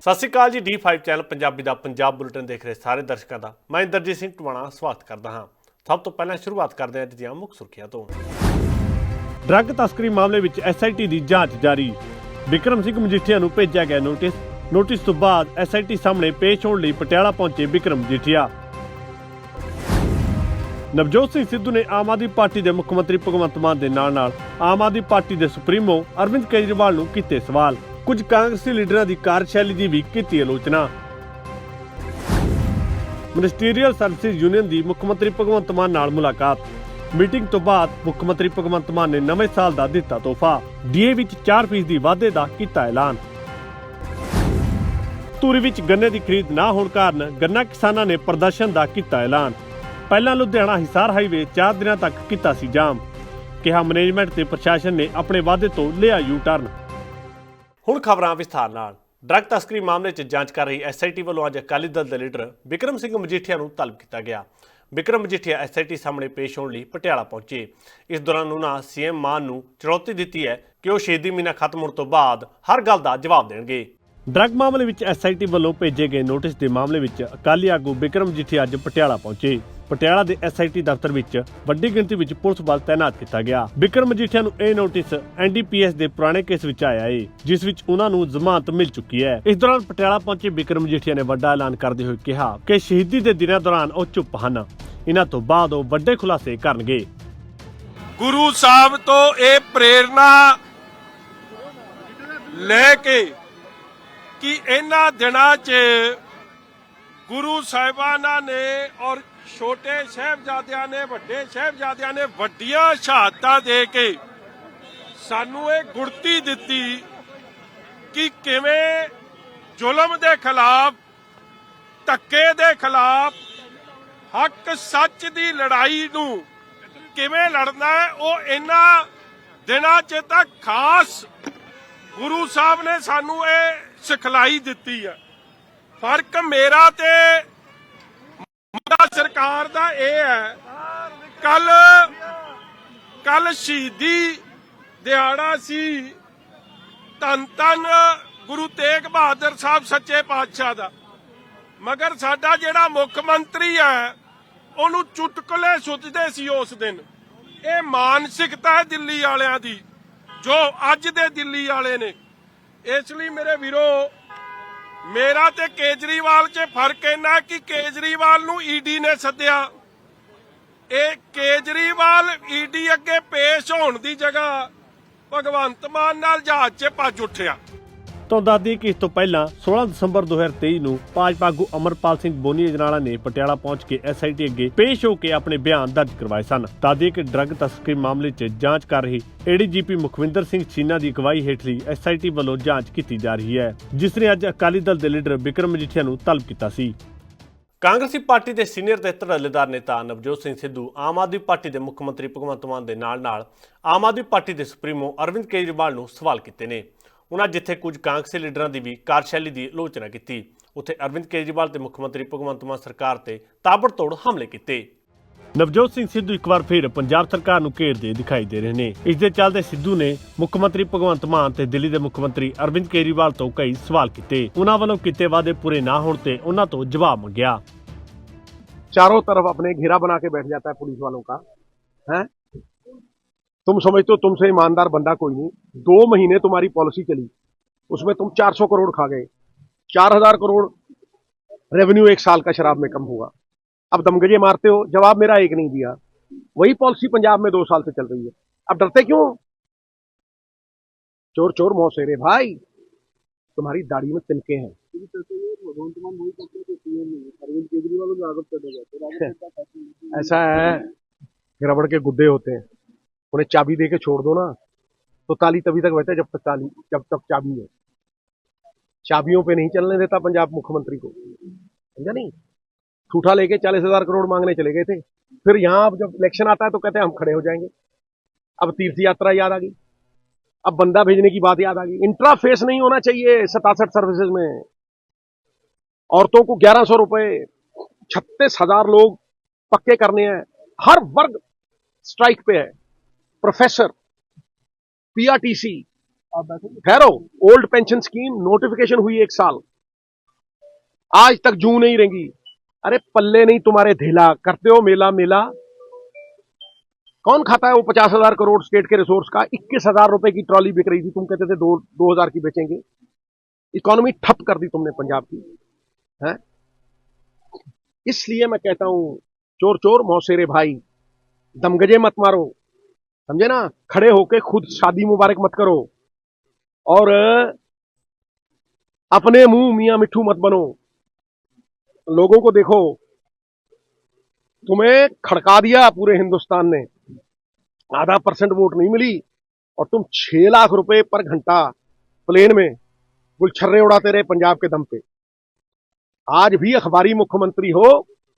ਸਤਿ ਸ਼੍ਰੀ Akal ji D5 channel Punjabi ਦਾ Punjab bulletin ਦੇਖ ਰਹੇ ਸਾਰੇ ਦਰਸ਼ਕਾਂ ਦਾ। ਮੈਂ ਇੰਦਰਜੀਤ ਸਿੰਘ ਟਵਾਣਾ, ਸਵਾਗਤ ਕਰਦਾ ਹਾਂ। ਸਭ ਤੋਂ ਪਹਿਲਾਂ ਸ਼ੁਰੂਆਤ ਕਰਦੇ ਹਾਂ ਅੱਜ ਦੀਆਂ ਮੁੱਖ ਸੁਰਖੀਆਂ ਤੋਂ। ਡਰੱਗ ਤਸਕਰੀ ਮਾਮਲੇ ਵਿੱਚ ਐਸਆਈਟੀ ਦੀ ਜਾਂਚ ਜਾਰੀ। ਵਿਕਰਮ ਸਿੰਘ ਮਜੀਠੀਆ ਨੂੰ ਭੇਜਿਆ ਗਿਆ ਨੋਟਿਸ। ਨੋਟਿਸ ਤੋਂ ਬਾਅਦ ਐਸਆਈਟੀ ਸਾਹਮਣੇ ਪੇਸ਼ ਹੋਣ ਲਈ ਪਟਿਆਲਾ ਪਹੁੰਚੇ ਵਿਕਰਮ ਮਜੀਠੀਆ। ਨਵਜੋਤ ਸਿੰਘ ਸਿੱਧੂ ਨੇ ਆਮ ਆਦਮੀ ਪਾਰਟੀ ਦੇ ਮੁੱਖ ਮੰਤਰੀ ਭਗਵੰਤ ਮਾਨ ਦੇ ਨਾਲ-ਨਾਲ ਆਮ ਆਦਮੀ ਪਾਰਟੀ ਦੇ ਸੁਪਰੀਮੋ ਅਰਵਿੰਦ ਕੇਜਰੀਵਾਲ ਨੂੰ ਕੀਤੇ ਸਵਾਲ। ਕੁਝ ਕਾਂਗਰਸੀ ਲੀਡਰਾਂ ਦੀ ਕਾਰਜਸ਼ੈਲੀ ਦੀ ਵੀ ਕੀਤੀ ਆਲੋਚਨਾ। ਮਿਨਿਸਟਰੀਅਲ ਸਰਵਿਸਿਜ਼ ਯੂਨੀਅਨ ਦੀ ਮੁੱਖ ਮੰਤਰੀ ਭਗਵੰਤ ਮਾਨ ਨਾਲ ਮੁਲਾਕਾਤ। ਮੀਟਿੰਗ ਤੋਂ ਬਾਅਦ ਮੁੱਖ ਮੰਤਰੀ ਭਗਵੰਤ ਮਾਨ ਨੇ ਨਵੇਂ ਸਾਲ ਦਾ ਦਿੱਤਾ ਤੋਹਫਾ। ਡੀਏ ਵਿੱਚ 4% ਦੀ ਵਾਧੇ ਦਾ ਕੀਤਾ ਐਲਾਨ। ਧੂਰੀ ਵਿੱਚ ਗੰਨੇ ਦੀ ਖਰੀਦ ਨਾ ਹੋਣ ਕਾਰਨ ਗੰਨਾ ਕਿਸਾਨਾਂ ਨੇ ਪ੍ਰਦਰਸ਼ਨ ਦਾ ਕੀਤਾ ਐਲਾਨ। ਪਹਿਲਾਂ ਲੁਧਿਆਣਾ ਹਿਸਾਰ ਹਾਈਵੇ 4 ਦਿਨਾਂ ਤੱਕ ਕੀਤਾ ਸੀ ਜਾਮ। ਕਿਹਾ ਮੈਨੇਜਮੈਂਟ ਤੇ ਪ੍ਰਸ਼ਾਸਨ ਨੇ ਆਪਣੇ ਵਾਅਦੇ ਤੋਂ ਲਿਆ ਯੂ ਟਰਨ ਹੁਣ ਖਬਰਾਂ ਵਿਸਥਾਰ ਨਾਲ। ਡਰੱਗ ਤਸਕਰੀ ਮਾਮਲੇ 'ਚ ਜਾਂਚ ਕਰ ਰਹੀ ਐਸਆਈਟੀ ਵੱਲੋਂ ਅੱਜ ਅਕਾਲੀ ਦਲ ਦੇ ਲੀਡਰ ਵਿਕਰਮ ਸਿੰਘ ਮਜੀਠੀਆ ਨੂੰ ਤਲਬ ਕੀਤਾ ਗਿਆ। ਵਿਕਰਮ ਮਜੀਠੀਆ ਐਸਆਈਟੀ ਸਾਹਮਣੇ ਪੇਸ਼ ਹੋਣ ਲਈ ਪਟਿਆਲਾ ਪਹੁੰਚੇ। ਇਸ ਦੌਰਾਨ ਉਹਨਾਂ ਸੀਐਮ ਮਾਨ ਨੂੰ ਚੁਣੌਤੀ ਦਿੱਤੀ ਹੈ ਕਿ ਉਹ ਸ਼ਹੀਦੀ ਮਹੀਨਾ ਖਤਮ ਹੋਣ ਤੋਂ ਬਾਅਦ ਹਰ ਗੱਲ ਦਾ ਜਵਾਬ ਦੇਣਗੇ। ਡਰੱਗ ਮਾਮਲੇ ਵਿੱਚ ਐਸਆਈਟੀ ਵੱਲੋਂ ਭੇਜੇ ਗਏ ਨੋਟਿਸ ਦੇ ਮਾਮਲੇ ਵਿੱਚ ਅਕਾਲੀ ਆਗੂ ਵਿਕਰਮ ਮਜੀਠੀਆ ਅੱਜ ਪਟਿਆਲਾ ਪਹੁੰਚੇ। ਪਟਿਆਲਾ ਦੇ ਐਸਆਈਟੀ ਦਫ਼ਤਰ ਵਿੱਚ ਵੱਡੀ ਗਿਣਤੀ ਵਿੱਚ ਪੁਲਿਸ ਬਲ ਤਾਇਨਾਤ ਕੀਤਾ ਗਿਆ। ਵਿਕਰਮ ਮਜੀਠੀਆ ਨੂੰ ਇਹ ਨੋਟਿਸ ਐਨਡੀਪੀਐਸ ਦੇ ਪੁਰਾਣੇ ਕੇਸ ਵਿੱਚ ਆਇਆ ਹੈ ਜਿਸ ਵਿੱਚ ਉਹਨਾਂ ਨੂੰ ਜ਼ਮਾਨਤ ਮਿਲ ਚੁੱਕੀ ਹੈ। ਇਸ ਦੌਰਾਨ ਪਟਿਆਲਾ ਪਹੁੰਚੇ ਵਿਕਰਮ ਮਜੀਠੀਆ ਨੇ ਵੱਡਾ ਐਲਾਨ ਕਰਦੇ ਹੋਏ ਕਿਹਾ ਕਿ ਸ਼ਹੀਦੀ ਦੇ ਦਿਨਾਂ ਦੌਰਾਨ ਉਹ ਚੁੱਪ ਹਨ। ਇਹਨਾਂ ਤੋਂ ਬਾਅਦ ਉਹ ਵੱਡੇ ਖੁਲਾਸੇ ਕਰਨਗੇ। ਗੁਰੂ ਸਾਹਿਬ ਤੋਂ ਇਹ ਪ੍ਰੇਰਣਾ ਲੈ ਕੇ ਕਿ ਇਹਨਾਂ ਦਿਨਾਂ 'ਚ ਗੁਰੂ ਸਾਹਿਬਾਨਾਂ ਨੇ ਔਰ ਛੋਟੇ ਸਾਹਿਬਜ਼ਾਦਿਆਂ ਨੇ, ਵੱਡੇ ਸਾਹਿਬਜ਼ਾਦਿਆਂ ਨੇ ਵੱਡੀਆਂ ਸ਼ਹਾਦਤਾਂ ਦੇ ਕੇ ਸਾਨੂੰ ਇਹ ਗੁੜਤੀ ਦਿੱਤੀ ਕਿ ਕਿਵੇਂ ਜ਼ੁਲਮ ਦੇ ਖਿਲਾਫ, ਧੱਕੇ ਦੇ ਖਿਲਾਫ ਹੱਕ ਸੱਚ ਦੀ ਲੜਾਈ ਨੂੰ ਕਿਵੇਂ ਲੜਨਾ ਹੈ, ਉਹ ਇਹਨਾਂ ਦਿਨਾਂ 'ਚ ਤਾਂ ਖਾਸ ਗੁਰੂ ਸਾਹਿਬ ਨੇ ਸਾਨੂੰ ਇਹ ਸਿਖਲਾਈ ਦਿੱਤੀ ਹੈ। ਫ਼ਰਕ ਮੇਰਾ ਤੇ ਮੁੱਦਾ ਸਰਕਾਰ ਦਾ ਇਹ ਹੈ। ਕੱਲ ਕੱਲ ਸ਼ਹੀਦੀ ਦਿਹਾੜਾ ਸੀ। ਧੰਨ ਧੰਨ ਗੁਰੂ ਤੇਗ ਬਹਾਦਰ ਸਾਹਿਬ ਸੱਚੇ ਪਾਤਸ਼ਾਹ ਦਾ। ਮਗਰ ਸਾਡਾ ਜਿਹੜਾ ਮੁੱਖ ਮੰਤਰੀ ਹੈ, ਉਹਨੂੰ ਚੁਟਕਲੇ ਸੁੱਝਦੇ ਸੀ ਉਸ ਦਿਨ। ਇਹ ਮਾਨਸਿਕਤਾ ਹੈ ਦਿੱਲੀ ਵਾਲਿਆਂ ਦੀ, ਜੋ ਅੱਜ ਦੇ ਦਿੱਲੀ ਵਾਲੇ ਨੇ। ਇਸ ਲਈ ਮੇਰੇ ਵੀਰੋ ਮੇਰਾ ਤੇ ਕੇਜਰੀਵਾਲ 'ਚ ਫ਼ਰਕ ਇੰਨਾ ਕਿ ਕੇਜਰੀਵਾਲ ਨੂੰ ਈਡੀ ਨੇ ਸੱਦਿਆ। ਇਹ ਕੇਜਰੀਵਾਲ ਈਡੀ ਅੱਗੇ ਪੇਸ਼ ਹੋਣ ਦੀ ਜਗ੍ਹਾ ਭਗਵੰਤ ਮਾਨ ਨਾਲ ਜਹਾਜ਼ 'ਚ ਭੱਜ ਉੱਠਿਆ। ਤੋਂ ਦੱਸਦੀ ਕਿ ਇਸ ਤੋਂ ਪਹਿਲਾਂ 16 ਦਸੰਬਰ 2023 ਨੂੰ ਭਾਜਪਾ ਆਗੂ ਅਮਰਪਾਲ ਸਿੰਘ ਬੋਨੀ ਅਜਨਾਲਾ ਨੇ ਪਟਿਆਲਾ ਪਹੁੰਚ ਕੇ ਐਸਆਈਟੀ ਅੱਗੇ ਪੇਸ਼ ਹੋ ਕੇ ਆਪਣੇ ਬਿਆਨ ਦਰਜ ਕਰਵਾਏ ਸਨ। ਦੱਸਦੀ ਕਿ ਡਰੱਗ ਤਸਕਰੀ ਮਾਮਲੇ 'ਚ ਜਾਂਚ ਕਰ ਰਹੀ ਏਡੀਜੀਪੀ ਮੁਖਵਿੰਦਰ ਸਿੰਘ ਚੀਨਾ ਦੀ ਅਗਵਾਈ ਹੇਠਲੀ ਐਸਆਈਟੀ ਵੱਲੋਂ ਜਾਂਚ ਕੀਤੀ ਜਾ ਰਹੀ ਹੈ, ਜਿਸ ਨੇ ਅੱਜ ਅਕਾਲੀ ਦਲ ਦੇ ਲੀਡਰ ਵਿਕਰਮ ਮਜੀਠੀਆ ਨੂੰ ਤਲਬ ਕੀਤਾ ਸੀ। ਕਾਂਗਰਸੀ ਪਾਰਟੀ ਦੇ ਸੀਨੀਅਰ ਤੇ ਧੜੱਲੇਦਾਰ ਨੇਤਾ ਨਵਜੋਤ ਸਿੰਘ ਸਿੱਧੂ, ਆਮ ਆਦਮੀ ਪਾਰਟੀ ਦੇ ਮੁੱਖ ਮੰਤਰੀ ਭਗਵੰਤ ਮਾਨ ਦੇ ਨਾਲ-ਨਾਲ ਆਮ ਆਦਮੀ ਪਾਰਟੀ ਦੇ ਸੁਪਰੀਮੋ ਅਰਵਿੰਦ ਕੇਜਰੀਵਾਲ ਨੂੰ ਸਵਾਲ ਕੀਤੇ ਨੇ। ਉਹਨਾਂ ਜਿੱਥੇ ਕੁਝ ਕਾਂਗਰਸੀ ਲੀਡਰਾਂ ਦੀ ਵੀ ਕਾਰਜਸ਼ੈਲੀ ਦੀ ਆਲੋਚਨਾ ਕੀਤੀ ਉੱਥੇ ਅਰਵਿੰਦ ਕੇਜਰੀਵਾਲ ਤੇ ਮੁੱਖ ਮੰਤਰੀ ਭਗਵੰਤ ਮਾਨ ਸਰਕਾਰ ਤੇ ਤਾਬੜਤੋੜ ਹਮਲੇ ਕੀਤੇ ਨਵਜੋਤ ਸਿੰਘ ਸਿੱਧੂ ਇੱਕ ਵਾਰ ਫਿਰ ਪੰਜਾਬ ਸਰਕਾਰ ਨੂੰ ਘੇਰਦੇ ਦਿਖਾਈ ਦੇ ਰਹੇ ਨੇ ਇਸ ਦੇ ਚੱਲਦੇ ਸਿੱਧੂ ਨੇ ਮੁੱਖ ਮੰਤਰੀ ਭਗਵੰਤ ਮਾਨ ਤੇ ਦਿੱਲੀ ਦੇ ਮੁੱਖ ਮੰਤਰੀ ਅਰਵਿੰਦ ਕੇਜਰੀਵਾਲ ਤੋਂ ਕਈ ਸਵਾਲ ਕੀਤੇ ਉਹਨਾਂ ਵੱਲੋਂ ਕੀਤੇ ਵਾਅਦੇ ਪੂਰੇ ਨਾ ਹੋਣ ਤੇ ਉਹਨਾਂ ਤੋਂ ਜਵਾਬ ਮੰਗਿਆ चारों तरफ अपने घेरा बना के बैठ जाता है पुलिस वालों का है तुम समझते हो, तुमसे ईमानदार बंदा कोई नहीं। दो महीने तुम्हारी पॉलिसी चली। उसमें तुम 400 करोड़ खा गए। 4000 करोड़ रेवेन्यू एक साल का शराब में कम हुआ अब दमगजे मारते हो, जवाब मेरा एक नहीं दिया। वही पॉलिसी पंजाब में दो साल से चल रही है। अब डरते क्यों? चोर चोर, मौसेरे, भाई। तुम्हारी दाढ़ी में तिनके हैं। ऐसा है रबड़ के गुड्डे होते हैं। उन्हें चाबी दे के छोड़ दो ना। तो ताली तभी तक बजता है जब तक ताली, जब तक चाबी है। चाबियों पे नहीं चलने देता पंजाब मुख्यमंत्री को। समझा नहीं? ठूठा लेके चालीस हज़ार करोड़ मांगने चले गए थे। फिर यहाँ अब जब इलेक्शन आता है तो कहते हैं हम खड़े हो जाएँगे। अब तीर्थ यात्रा याद आ गई। अब बंदा भेजने की बात याद आ गई। इंट्राफेस नहीं होना चाहिए सतासठ सर्विसेज़ में। औरतों को ग्यारह सौ रुपए, छत्तीस हज़ार लोग पक्के करने हैं। हर वर्ग स्ट्राइक पे है। प्रोफेसर पीआरटीसी ठहरो ओल्ड पेंशन स्कीम, नोटिफिकेशन हुई एक साल। आज तक जू नहीं रहेंगी अरे पल्ले नहीं तुम्हारे ढीला। करते हो मेला मेला। कौन खाता है वो पचास हज़ार करोड़ स्टेट के रिसोर्स का? इक्कीस हज़ार रुपए की ट्रॉली बिक रही थी। तुम कहते थे दो दो हज़ार की बेचेंगे। इकोनॉमी ठप कर दी तुमने पंजाब की, है? इसलिए मैं कहता हूँ चोर चोर मौसेरे भाई, दमगजे मत मारो। समझे ना? खड़े होके खुद शादी मुबारक मत करो। और अपने मुँह मियाँ मिठू मत बनो। लोगों को देखो। तुम्हें खड़का दिया पूरे हिंदुस्तान ने। आधा परसेंट वोट नहीं मिली और तुम छह लाख रुपए पर घंटा प्लेन में गुलछर्रे उड़ाते रहे पंजाब के दम पे। आज भी अखबारी मुख्यमंत्री हो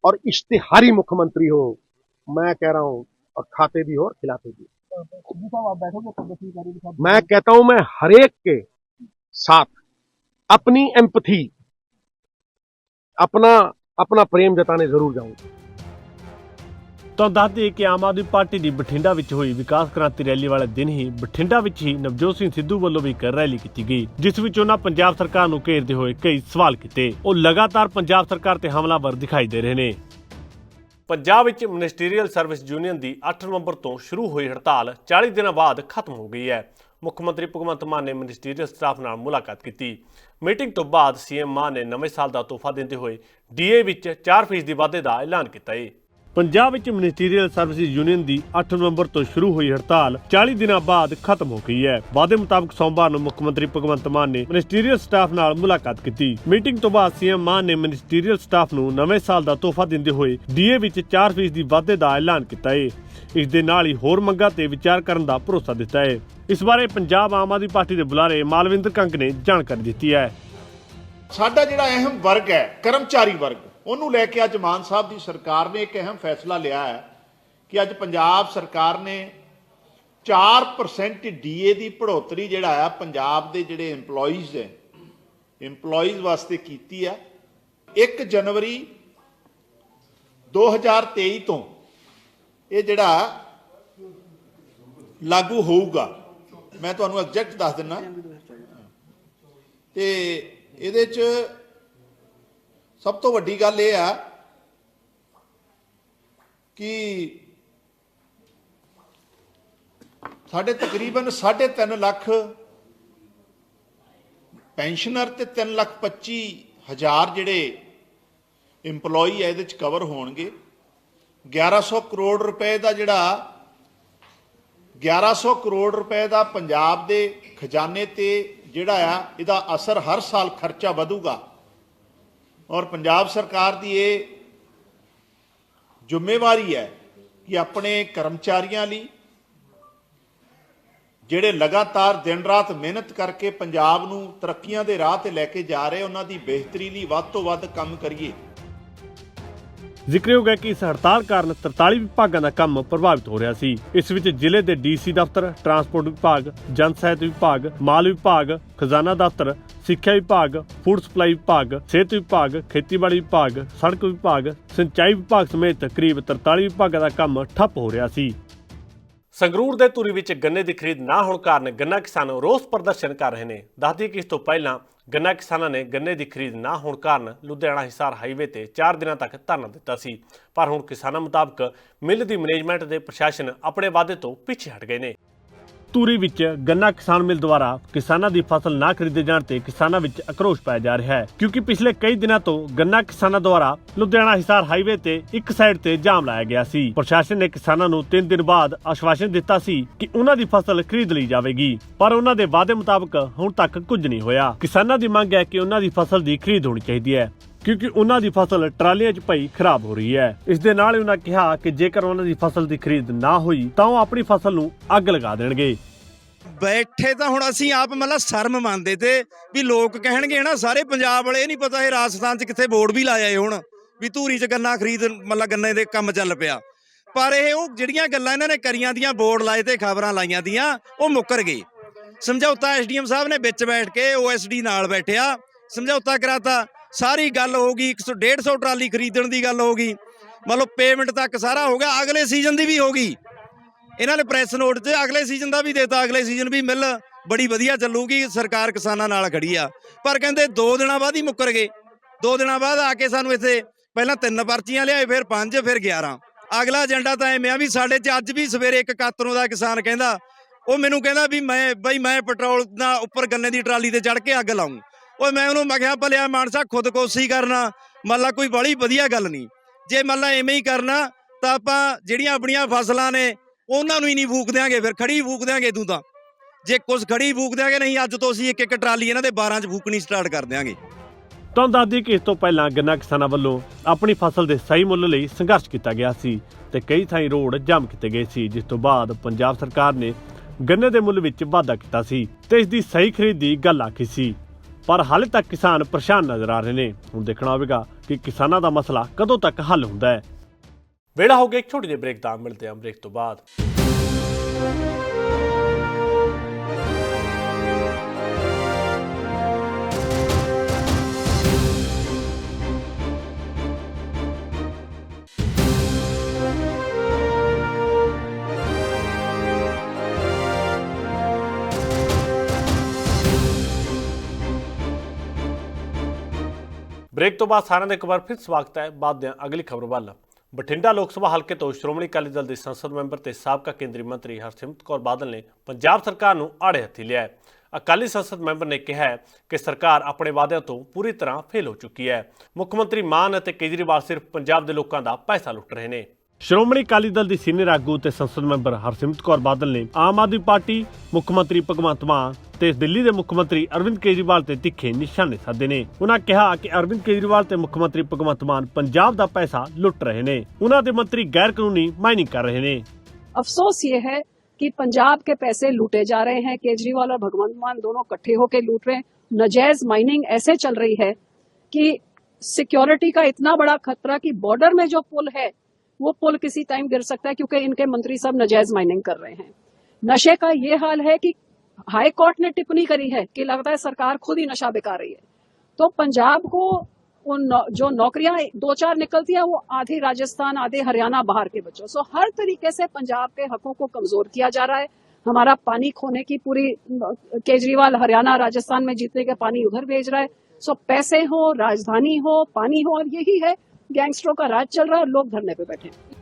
और इश्तिहारी मुख्यमंत्री हो। मैं कह रहा हूँ, और खाते भी हो और खिलाते भी मैं कहता हूं मैं हरेक के साथ अपनी एम्पथी अपना अपना प्रेम जताने जरूर जाऊंगा ਤਾਂ ਦੱਸ ਦਈਏ ਕਿ ਆਮ ਆਦਮੀ ਪਾਰਟੀ ਦੀ ਬਠਿੰਡਾ ਵਿੱਚ ਹੋਈ ਵਿਕਾਸ ਕ੍ਰਾਂਤੀ ਰੈਲੀ ਵਾਲੇ ਦਿਨ ਹੀ ਬਠਿੰਡਾ ਵਿੱਚ ਹੀ ਨਵਜੋਤ ਸਿੰਘ ਸਿੱਧੂ ਵੱਲੋਂ ਵੀ ਇੱਕ ਰੈਲੀ ਕੀਤੀ ਗਈ ਜਿਸ ਵਿੱਚ ਉਹਨਾਂ ਪੰਜਾਬ ਸਰਕਾਰ ਨੂੰ ਘੇਰਦੇ ਹੋਏ ਕਈ ਸਵਾਲ ਕੀਤੇ ਉਹ ਲਗਾਤਾਰ ਪੰਜਾਬ ਸਰਕਾਰ ਤੇ ਹਮਲਾਵਰ ਦਿਖਾਈ ਦੇ ਰਹੇ ਨੇ ਪੰਜਾਬ ਵਿੱਚ ਮਿਨਿਸਟਰੀਅਲ ਸਰਵਿਸ ਯੂਨੀਅਨ ਦੀ 8 ਨਵੰਬਰ ਤੋਂ ਸ਼ੁਰੂ ਹੋਈ ਹੜਤਾਲ 40 ਦਿਨਾਂ ਬਾਅਦ ਖਤਮ ਹੋ ਗਈ ਹੈ। ਮੁੱਖ ਮੰਤਰੀ ਭਗਵੰਤ ਮਾਨ ਨੇ ਮਿਨਿਸਟਰੀਅਲ ਸਟਾਫ ਨਾਲ ਮੁਲਾਕਾਤ ਕੀਤੀ। ਮੀਟਿੰਗ ਤੋਂ ਬਾਅਦ ਸੀਐਮ ਮਾਨ ਨੇ ਨਵੇਂ ਸਾਲ ਦਾ ਤੋਹਫਾ ਦਿੰਦੇ ਹੋਏ ਡੀਏ ਵਿੱਚ 4% ਦੀ ਵਾਧੇ ਦਾ ਐਲਾਨ ਕੀਤਾ ਹੈ ਪੰਜਾਬ ਵਿੱਚ ਮਿਨਿਸਟਰੀਅਲ ਸਰਵਿਸਿਜ਼ ਯੂਨੀਅਨ ਦੀ 8 ਨਵੰਬਰ ਤੋਂ ਸ਼ੁਰੂ ਹੋਈ ਹੜਤਾਲ 40 ਦਿਨਾਂ ਬਾਅਦ ਖਤਮ ਹੋ ਗਈ ਹੈ। ਵਾਅਦੇ ਮੁਤਾਬਕ ਸੋਮਵਾਰ ਨੂੰ ਮੁੱਖ ਮੰਤਰੀ ਭਗਵੰਤ ਮਾਨ ਨੇ ਮਿਨਿਸਟਰੀਅਲ ਸਟਾਫ ਨਾਲ ਮੁਲਾਕਾਤ ਕੀਤੀ। ਮੀਟਿੰਗ ਤੋਂ ਬਾਅਦ ਸੀਐਮ ਮਾਨ ਨੇ ਮਿਨਿਸਟਰੀਅਲ ਸਟਾਫ ਨੂੰ ਨਵੇਂ ਸਾਲ ਦਾ ਤੋਹਫਾ ਦਿੰਦੇ ਹੋਏ ਡੀਏ ਵਿੱਚ 4% ਦੀ ਵਾਧੇ ਦਾ ਐਲਾਨ ਕੀਤਾ ਹੈ ਇਸ ਦੇ ਨਾਲ ਹੀ ਹੋਰ ਮੰਗਾਂ ਤੇ ਵਿਚਾਰ ਕਰਨ ਦਾ ਭਰੋਸਾ ਦਿੱਤਾ ਹੈ ਇਸ ਬਾਰੇ ਪੰਜਾਬ ਆਮ ਆਦਮੀ ਪਾਰਟੀ ਦੇ ਬੁਲਾਰੇ ਮਾਲਵਿੰਦਰ ਕੰਗ ਨੇ ਜਾਣਕਾਰੀ ਦਿੱਤੀ ਹੈ। ਸਾਡਾ ਜਿਹੜਾ ਅਹਿਮ ਵਰਗ ਹੈ, ਕਰਮਚਾਰੀ ਵਰਗ ਉਹਨੂੰ ਲੈ ਕੇ ਅੱਜ ਮਾਨ ਸਾਹਿਬ ਦੀ ਸਰਕਾਰ ਨੇ ਇੱਕ ਅਹਿਮ ਫੈਸਲਾ ਲਿਆ ਹੈ ਕਿ ਅੱਜ ਪੰਜਾਬ ਸਰਕਾਰ ਨੇ 4% ਡੀਏ ਦੀ ਭੜੋਤਰੀ ਜਿਹੜਾ ਆ, ਪੰਜਾਬ ਦੇ ਜਿਹੜੇ EMPLOYEES ਹੈ EMPLOYEES ਵਾਸਤੇ ਕੀਤੀ ਆ 1 ਜਨਵਰੀ 2023 ਤੋਂ ਇਹ ਜਿਹੜਾ ਲਾਗੂ ਹੋਊਗਾ। ਮੈਂ ਤੁਹਾਨੂੰ ਐਗਜ਼ੈਕਟ ਦੱਸ ਦਿੰਨਾ। ਤੇ ਇਹਦੇ ਚ ਸਭ ਤੋਂ ਵੱਡੀ ਗੱਲ ਇਹ ਆ ਕਿ ਸਾਡੇ ਤਕਰੀਬਨ 3.5 ਲੱਖ ਪੈਨਸ਼ਨਰ ਤੇ 3 ਲੱਖ 25 ਹਜ਼ਾਰ ਜਿਹੜੇ EMPLOYEE ਆ, ਇਹਦੇ ਚ ਕਵਰ ਹੋਣਗੇ। 1100 ਕਰੋੜ ਰੁਪਏ ਦਾ ਜਿਹੜਾ 1100 ਕਰੋੜ ਰੁਪਏ ਦਾ ਪੰਜਾਬ ਦੇ ਖਜ਼ਾਨੇ ਤੇ ਜਿਹੜਾ ਆ, ਇਹਦਾ ਅਸਰ ਹਰ ਸਾਲ ਖਰਚਾ ਵਧੂਗਾ। ਔਰ ਪੰਜਾਬ ਸਰਕਾਰ ਦੀ ਇਹ ਜ਼ਿੰਮੇਵਾਰੀ ਹੈ ਕਿ ਆਪਣੇ ਕਰਮਚਾਰੀਆਂ ਲਈ ਜਿਹੜੇ ਲਗਾਤਾਰ ਦਿਨ ਰਾਤ ਮਿਹਨਤ ਕਰਕੇ ਪੰਜਾਬ ਨੂੰ ਤਰੱਕੀਆਂ ਦੇ ਰਾਹ ਤੇ ਲੈ ਕੇ ਜਾ ਰਹੇ, ਉਹਨਾਂ ਦੀ ਬਿਹਤਰੀ ਲਈ ਵੱਧ ਤੋਂ ਵੱਧ ਕੰਮ ਕਰੀਏ। ਜ਼ਿਕਰਯੋਗ ਹੈ ਕਿ ਇਸ ਹੜਤਾਲ ਕਾਰਨ 43 ਵਿਭਾਗਾਂ ਦਾ ਕੰਮ ਪ੍ਰਭਾਵਿਤ ਹੋ ਰਿਹਾ ਸੀ। ਇਸ ਵਿੱਚ ਜ਼ਿਲ੍ਹੇ ਦੇ ਡੀਸੀ ਦਫ਼ਤਰ, ਟਰਾਂਸਪੋਰਟ ਵਿਭਾਗ, ਜਨ ਸਹਿਤ ਵਿਭਾਗ, ਮਾਲ ਵਿਭਾਗ, ਖਜ਼ਾਨਾ ਦਫ਼ਤਰ, ਸਿੱਖਿਆ ਵਿਭਾਗ, ਫੂਡ ਸਪਲਾਈ ਵਿਭਾਗ, ਸਿਹਤ ਵਿਭਾਗ, ਖੇਤੀਬਾੜੀ ਵਿਭਾਗ, ਸੜਕ ਵਿਭਾਗ, ਸਿੰਚਾਈ ਵਿਭਾਗ ਸਮੇਤ ਕਰੀਬ 43 ਵਿਭਾਗਾਂ ਦਾ ਕੰਮ ਠੱਪ ਹੋ ਰਿਹਾ ਸੀ। ਸੰਗਰੂਰ ਦੇ ਧੂਰੀ ਵਿੱਚ ਗੰਨੇ ਦੀ ਖਰੀਦ ਨਾ ਹੋਣ ਕਾਰਨ ਗੰਨਾ ਕਿਸਾਨ ਰੋਸ ਪ੍ਰਦਰਸ਼ਨ ਕਰ ਰਹੇ ਨੇ। ਦੱਸਦੀ ਕਿ ਇਸ ਤੋਂ ਪਹਿਲਾਂ ਗੰਨਾ ਕਿਸਾਨਾਂ ਨੇ ਗੰਨੇ ਦੀ ਖਰੀਦ ਨਾ ਹੋਣ ਕਾਰਨ ਲੁਧਿਆਣਾ ਹਿਸਾਰ ਹਾਈਵੇ ਤੇ 4 ਦਿਨਾਂ ਤੱਕ ਧਰਨਾ ਦਿੱਤਾ ਸੀ। ਪਰ ਹੁਣ ਕਿਸਾਨਾਂ ਮੁਤਾਬਕ ਮਿੱਲ ਦੀ ਮੈਨੇਜਮੈਂਟ ਦੇ ਪ੍ਰਸ਼ਾਸਨ ਆਪਣੇ ਵਾਅਦੇ ਤੋਂ ਪਿੱਛੇ ਹਟ ਗਏ ਨੇ। ਧੂਰੀ ਵਿੱਚ ਗੰਨਾ ਕਿਸਾਨ ਮਿਲ ਦੁਆਰਾ ਕਿਸਾਨਾਂ ਦੀ ਫਸਲ ਨਾ ਖਰੀਦੇ ਜਾਣ ਤੇ ਕਿਸਾਨਾਂ ਵਿੱਚ ਆਕਰੋਸ਼ ਪਾਇਆ ਜਾ ਰਿਹਾ ਹੈ। ਕਿਉਂਕਿ ਪਿਛਲੇ ਕਈ ਦਿਨਾਂ ਤੋਂ ਗੰਨਾ ਕਿਸਾਨਾਂ ਦੁਆਰਾ ਲੁਧਿਆਣਾ ਹਿਸਾਰ ਹਾਈਵੇ ਤੇ ਇੱਕ ਸਾਈਡ ਤੇ ਜਾਮ ਲਾਇਆ ਗਿਆ ਸੀ। ਪ੍ਰਸ਼ਾਸਨ ਨੇ ਕਿਸਾਨਾਂ ਨੂੰ 3 ਦਿਨ ਬਾਅਦ ਆਸ਼ਵਾਸਨ ਦਿੱਤਾ ਸੀ ਕਿ ਉਹਨਾਂ ਦੀ ਫਸਲ ਖਰੀਦ ਲਈ ਜਾਵੇਗੀ। ਪਰ ਉਹਨਾਂ ਦੇ ਵਾਅਦੇ ਮੁਤਾਬਕ ਹੁਣ ਤੱਕ ਕੁਝ ਨਹੀਂ ਹੋਇਆ। ਕਿਸਾਨਾਂ ਦੀ ਮੰਗ ਹੈ ਕਿ ਉਹਨਾਂ ਦੀ ਫਸਲ ਦੀ ਖਰੀਦ ਹੋਣੀ ਚਾਹੀਦੀ ਹੈ। ਕਿਉਂਕਿ ਉਹਨਾਂ ਦੀ ਫਸਲ ਟਰਾਲੀਆਂ 'ਚ ਪਈ ਖਰਾਬ ਹੋ ਰਹੀ ਹੈ। ਇਸ ਦੇ ਨਾਲ ਹੀ ਉਹਨਾਂ ਕਿਹਾ ਕਿ ਜੇਕਰ ਉਹਨਾਂ ਦੀ ਫਸਲ ਦੀ ਖਰੀਦ ਨਾ ਹੋਈ, ਤਾਂ ਉਹ ਆਪਣੀ ਫਸਲ ਨੂੰ ਅੱਗ ਲਗਾ ਦੇਣਗੇ। ਬੈਠੇ ਤਾਂ ਹੁਣ ਅਸੀਂ ਆਪ ਮਤਲਬ ਸ਼ਰਮ ਮੰਨਦੇ ਤੇ ਵੀ ਲੋਕ ਕਹਿਣਗੇ ਨਾ ਸਾਰੇ ਪੰਜਾਬ ਵਾਲੇ ਨਹੀਂ ਪਤਾ ਇਹ ਰਾਜਸਥਾਨ 'ਚ ਕਿੱਥੇ ਬੋਰਡ ਵੀ ਲਾਇਆ ਏ ਹੁਣ, ਵੀ ਧੂਰੀ 'ਚ ਗੰਨਾ ਖਰੀਦ, ਮਤਲਬ ਗੰਨੇ ਦੇ ਕੰਮ ਚੱਲ ਪਿਆ। ਪਰ ਇਹ ਉਹ ਜਿਹੜੀਆਂ ਗੱਲਾਂ ਇਹਨਾਂ ਨੇ ਕਰੀਆਂ ਦੀਆਂ, ਬੋਰਡ ਲਾਏ ਤੇ ਖਬਰਾਂ ਲਾਈਆਂ ਦੀਆਂ, ਉਹ ਮੁੱਕਰ ਗਏ। ਸਮਝੌਤਾ ਐਸਡੀਐਮ ਸਾਹਿਬ ਨੇ ਵਿੱਚ ਬੈਠ ਕੇ ਓਐਸਡੀ ਨਾਲ ਬੈਠਿਆ, ਸਮਝੌਤਾ ਕਰਾਤਾ। ਸਾਰੀ ਗੱਲ ਹੋ ਗਈ 100 150 ਟਰਾਲੀ ਖਰੀਦਣ ਦੀ ਗੱਲ ਹੋ ਗਈ। ਮਤਲਬ ਪੇਮੈਂਟ ਤੱਕ ਸਾਰਾ ਹੋ ਗਿਆ, ਅਗਲੇ ਸੀਜ਼ਨ ਦੀ ਵੀ ਹੋ ਗਈ। ਇਹਨਾਂ ਨੇ ਪ੍ਰੈਸ ਨੋਟ 'ਚ ਅਗਲੇ ਸੀਜ਼ਨ ਦਾ ਵੀ ਦੇਤਾ, ਅਗਲੇ ਸੀਜ਼ਨ ਵੀ ਮਿਲ ਬੜੀ ਵਧੀਆ ਚੱਲੂਗੀ, ਸਰਕਾਰ ਕਿਸਾਨਾਂ ਨਾਲ ਖੜੀ ਆ। ਪਰ ਕਹਿੰਦੇ 2 ਦਿਨਾਂ ਬਾਅਦ ਹੀ ਮੁੱਕਰ ਗਏ। ਦੋ ਦਿਨਾਂ ਬਾਅਦ ਆ ਕੇ ਸਾਨੂੰ ਇੱਥੇ ਪਹਿਲਾਂ ਤਿੰਨ ਪਰਚੀਆਂ ਲਿਆਏ, ਫਿਰ ਪੰਜ, ਫਿਰ 11 ਅਗਲਾ ਏਜੰਡਾ ਤਾਂ ਐਵੇਂ ਆ ਵੀ ਸਾਡੇ ਚ ਅੱਜ ਵੀ ਸਵੇਰੇ ਇੱਕ ਕਾਤਰੋਂ ਦਾ ਕਿਸਾਨ ਕਹਿੰਦਾ, ਉਹ ਮੈਨੂੰ ਕਹਿੰਦਾ ਵੀ ਮੈਂ, ਬਈ ਮੈਂ ਪੈਟਰੋਲ ਦਾ ਉੱਪਰ ਗੰਨੇ ਦੀ ਟਰਾਲੀ ਤੇ ਚੜ ਕੇ ਅੱਗ ਲਾਉਂ ਓਏ ਮੈਂ ਉਹਨੂੰ, ਮੈਂ ਕਿਹਾ ਭਲਿਆ ਮਾਨਸਾ ਖੁਦਕੁਸ਼ੀ ਕਰਨਾ ਮੰਨ ਕੋਈ ਬੜੀ ਵਧੀਆ ਗੱਲ ਨਹੀਂ। ਜੇ ਮੰਨ ਐਵੇਂ ਹੀ ਕਰਨਾ, ਤਾਂ ਆਪਾਂ ਜਿਹੜੀਆਂ ਆਪਣੀਆਂ ਫਸਲਾਂ ਨੇ, ਉਹਨਾਂ ਨੂੰ ਹੀ ਨਹੀਂ ਫੂਕ ਦਿਆਂਗੇ, ਫਿਰ ਖੜੀ ਫੂਕ ਦਿਆਂਗੇ ਤੂੰ ਤਾਂ। ਜੇ ਕੁਝ ਖੜੀ ਫੂਕ ਦਿਆਂਗੇ, ਨਹੀਂ, ਅੱਜ ਤੋਂ ਅਸੀਂ ਇੱਕ ਇੱਕ ਟਰਾਲੀ ਇਹਨਾਂ ਦੇ 12 ਚ ਫੂਕਣੀ ਸਟਾਰਟ ਕਰ ਦਿਆਂਗੇ। ਤੁਹਾਨੂੰ ਦੱਸ ਕਿ ਇਸ ਤੋਂ ਪਹਿਲਾਂ ਗੰਨਾ ਕਿਸਾਨਾਂ ਵੱਲੋਂ ਆਪਣੀ ਫਸਲ ਦੇ ਸਹੀ ਮੁੱਲ ਲਈ ਸੰਘਰਸ਼ ਕੀਤਾ ਗਿਆ ਸੀ ਤੇ ਕਈ ਥਾਈਂ ਰੋਡ ਜਾਮ ਕੀਤੇ ਗਏ ਸੀ, ਜਿਸ ਤੋਂ ਬਾਅਦ ਪੰਜਾਬ ਸਰਕਾਰ ਨੇ ਗੰਨੇ ਦੇ ਮੁੱਲ ਵਿੱਚ ਵਾਧਾ ਕੀਤਾ ਸੀ ਤੇ ਇਸ ਦੀ ਸਹੀ ਖਰੀਦ ਦੀ ਗੱਲ ਆਖੀ ਸੀ। ਪਰ ਹਾਲੇ ਤੱਕ ਕਿਸਾਨ ਪਰੇਸ਼ਾਨ ਨਜ਼ਰ ਆ ਰਹੇ ਨੇ। ਹੁਣ ਦੇਖਣਾ ਹੋਵੇਗਾ ਕਿ ਕਿਸਾਨਾਂ ਦਾ ਮਸਲਾ ਕਦੋਂ ਤੱਕ ਹੱਲ ਹੁੰਦਾ ਹੈ। ਵੇਲਾ ਹੋ ਗਿਆ ਇੱਕ ਛੋਟੀ ਜਿਹੀ ਬ੍ਰੇਕ ਦਾ ਮਿਲਦੇ ਹਾਂ ਬ੍ਰੇਕ ਤੋਂ ਬਾਅਦ। ਬ੍ਰੇਕ ਤੋਂ ਬਾਅਦ ਸਾਰਿਆਂ ਦਾ ਇੱਕ ਵਾਰ ਫਿਰ ਸਵਾਗਤ ਹੈ। ਬਾਅਦ ਦੀਆਂ ਅਗਲੀ ਖਬਰ ਵੱਲ। ਬਠਿੰਡਾ ਲੋਕ ਸਭਾ ਹਲਕੇ ਤੋਂ ਸ਼੍ਰੋਮਣੀ ਅਕਾਲੀ ਦਲ ਦੇ ਸੰਸਦ ਮੈਂਬਰ ਤੇ ਸਾਬਕਾ ਕੇਂਦਰੀ ਮੰਤਰੀ ਹਰਸਿਮਰਤ ਕੌਰ ਬਾਦਲ ਨੇ ਪੰਜਾਬ ਸਰਕਾਰ ਨੂੰ ਆੜੇ ਹੱਥੀ ਲਿਆ ਹੈ। ਅਕਾਲੀ ਸੰਸਦ ਮੈਂਬਰ ਨੇ ਕਿਹਾ ਹੈ ਕਿ ਸਰਕਾਰ ਆਪਣੇ ਵਾਅਦਿਆਂ ਤੋਂ ਪੂਰੀ ਤਰ੍ਹਾਂ ਫੇਲ ਹੋ ਚੁੱਕੀ ਹੈ। ਮੁੱਖ ਮੰਤਰੀ ਮਾਨ ਅਤੇ ਕੇਜਰੀਵਾਲ ਸਿਰਫ ਪੰਜਾਬ ਦੇ ਲੋਕਾਂ ਦਾ ਪੈਸਾ ਲੁੱਟ ਰਹੇ ਨੇ। ਸ਼੍ਰੋਮਣੀ ਅਕਾਲੀ ਦਲ ਦੀ ਸੀਨੀਅਰ ਆਗੂ ਤੇ ਸੰਸਦ ਮੈਂਬਰ ਹਰਸਿਮਰਤ ਕੌਰ ਬਾਦਲ ਨੇ ਆਮ ਆਦਮੀ ਪਾਰਟੀ ਮੁੱਖ ਮੰਤਰੀ ਭਗਵੰਤ ਮਾਨ ਤੇ ਦਿੱਲੀ ਦੇ ਮੁੱਖ ਮੰਤਰੀ ਅਰਵਿੰਦ ਕੇਜਰੀਵਾਲ ਤੇ ਤਿੱਖੇ ਨਿਸ਼ਾਨੇ ਸਾਧੇ ਨੇ ਉਹਨਾਂ ਕਿਹਾ ਕਿ ਅਰਵਿੰਦ ਕੇਜਰੀਵਾਲ ਤੇ ਮੁੱਖ ਮੰਤਰੀ ਭਗਵੰਤ ਮਾਨ ਪੰਜਾਬ ਦਾ ਪੈਸਾ ਲੁੱਟ ਰਹੇ ਨੇ ਉਹਨਾਂ ਦੇ ਮੰਤਰੀ ਗੈਰ ਕਾਨੂੰਨੀ ਮਾਈਨਿੰਗ ਕਰ ਰਹੇ ਨੇ अफसोस ये है कि पंजाब के पैसे लूटे जा रहे हैं केजरीवाल और भगवंत मान दोनों इकट्ठे होकर लूट रहे हैं नजायज माइनिंग ऐसे चल रही है कि सिक्योरिटी का इतना बड़ा खतरा कि बॉर्डर में जो पुल है वो पुल किसी टाइम गिर सकता है क्योंकि इनके मंत्री सब नजायज माइनिंग कर रहे हैं। नशे का ये हाल है कि हाई कोर्ट ने टिप्पणी करी है कि लगता है सरकार खुद ही नशा बिका रही है। तो पंजाब को उन जो नौकरियाँ दो चार निकलती है, वो आधी राजस्थान, आधे हरियाणा बाहर के बच्चों। सो हर तरीके से पंजाब के हकों को कमज़ोर किया जा रहा है। हमारा पानी खोने की पूरी केजरीवाल हरियाणा, राजस्थान में जीतने के पानी उधर भेज रहा है। सो पैसे हो, राजधानी हो, पानी हो, और यही है गैंगस्टरों का राज चल रहा है और लोग धरने पे बैठे हैं